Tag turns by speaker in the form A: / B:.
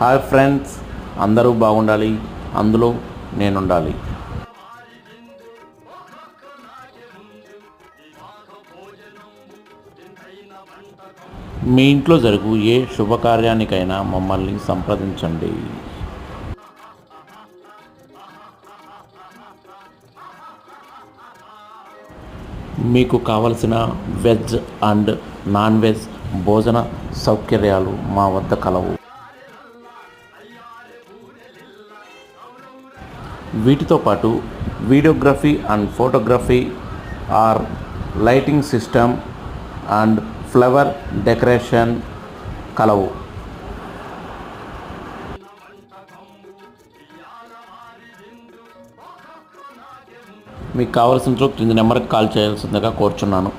A: Hi friends అందరూ బాగుండాలి అందులో నేనుండాలి. మీ ఇంట్లో జరుగు ఏ శుభకార్యానికైనా మమ్మల్ని సంప్రదించండి. మీకు కావలసిన వెజ్ అండ్ నాన్ వెజ్ భోజన సౌకర్యాలు మా వద్ద కలవు. వీటితో పాటు videography and photography or lighting system and flower decoration కలవు. మీకు కావాల్సిన క్రింది నెంబర్కి కాల్ చేయాల్సిందిగా కోరుచున్నాను.